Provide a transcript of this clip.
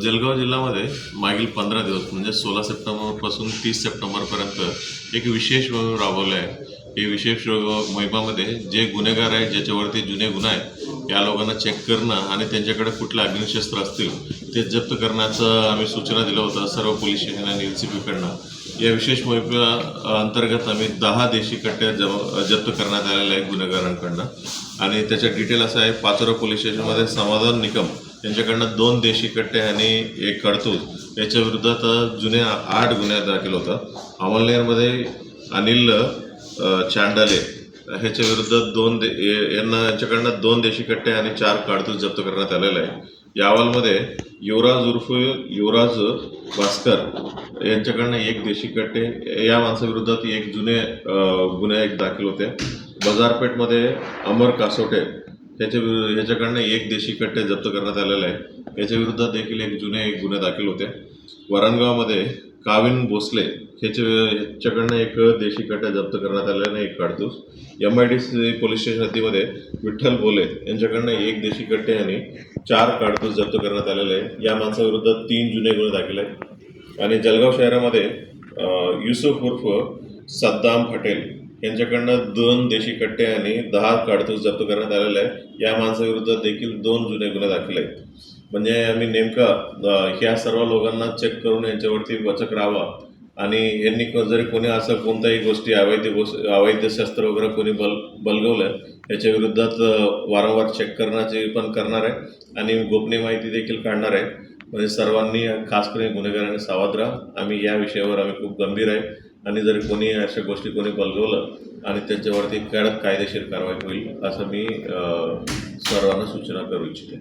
जलगाव जिल्ह्यामध्ये मागील पंधरा दिवस म्हणजे सोळा सप्टेंबरपासून तीस सप्टेंबरपर्यंत एक विशेष मोहीम राबवलं आहे. हे विशेष मोहिमामध्ये जे गुन्हेगार आहेत ज्याच्यावरती जुने गुन्हे आहेत या लोकांना चेक करणं आणि त्यांच्याकडे कुठले अग्निशस्त्र असतील ते जप्त करण्याचं आम्ही सूचना दिलं होतं सर्व पोलीस स्टेशन आणि एल सी पीकडनं या विशेष मोहिमे अंतर्गत आम्ही दहा देशी कट्टे जम जप्त करण्यात आलेल्या आहेत गुन्हेगारांकडनं. आणि त्याच्या डिटेल असं आहे पाचोरा पोलीस स्टेशनमध्ये समाधान निकम यांच्याकडनं दोन देशी कट्टे आणि एक कडतूस याच्या विरोधात जुने आठ गुन्हे दाखल होता अमलनेरमध्ये अनिल चांडाले ह्याच्या विरुद्ध दोन दे यांना यांच्याकडनं दोन देशी कट्टे आणि चार कडतूस जप्त करण्यात आलेले आहे. या अहवालमध्ये युवराज उर्फ युवराज भास्कर यांच्याकडनं एक देशी कट्टे या माणसाविरोधात एक जुने गुन्हे एक दाखल होते. बाजारपेठमध्ये अमर कासोटे त्याच्या विरु ह्याच्याकडनं एक देशी कट्टे जप्त करण्यात आलेले आहे. याच्याविरुद्ध देखील एक जुने एक गुन्हे दाखल होते. वरणगावमध्ये काविन भोसले ह्याच्या ह्याच्याकडनं एक देशी कट्टे जप्त करण्यात आल्याने आहे एक काढतूस M I D C police station हद्दीमध्ये Vitthal बोले यांच्याकडनं एक देशी कट्टे आणि चार काडतूस जप्त करण्यात आलेले आहे. या माणसाविरुद्ध तीन जुने गुन्हे दाखल आहेत. आणि जळगाव शहरामध्ये युसुफ उर्फ सद्दाम पटेल यांच्याकडनं दोन देशी कट्टे आणि दहा काडतूस जप्त करण्यात आलेले आहे या माणसाविरुद्ध देखील दोन जुने गुन्हे दाखल आहेत. म्हणजे आम्ही नेमका ह्या सर्व लोकांना चेक करून यांच्यावरती वचक राहावा. आणि यांनी जरी कोणी असं कोणत्याही गोष्टी अवैध गोष्ट अवैध शस्त्र वगैरे कोणी बल बलगवलं याच्या विरुद्धात वारंवार चेक करण्याची पण करणार आहे. आणि गोपनीय माहिती देखील काढणार आहे. म्हणजे सर्वांनी खास करून गुन्हेगारांनी सावध राहा. आम्ही या विषयावर आम्ही खूप गंभीर आहे. आणि जर कोणी अशा गोष्टी कोणी बलगवलं आणि त्याच्यावरती कडक कायदेशीर कारवाई होईल असं मी सर्वांना सूचना करू इच्छिते.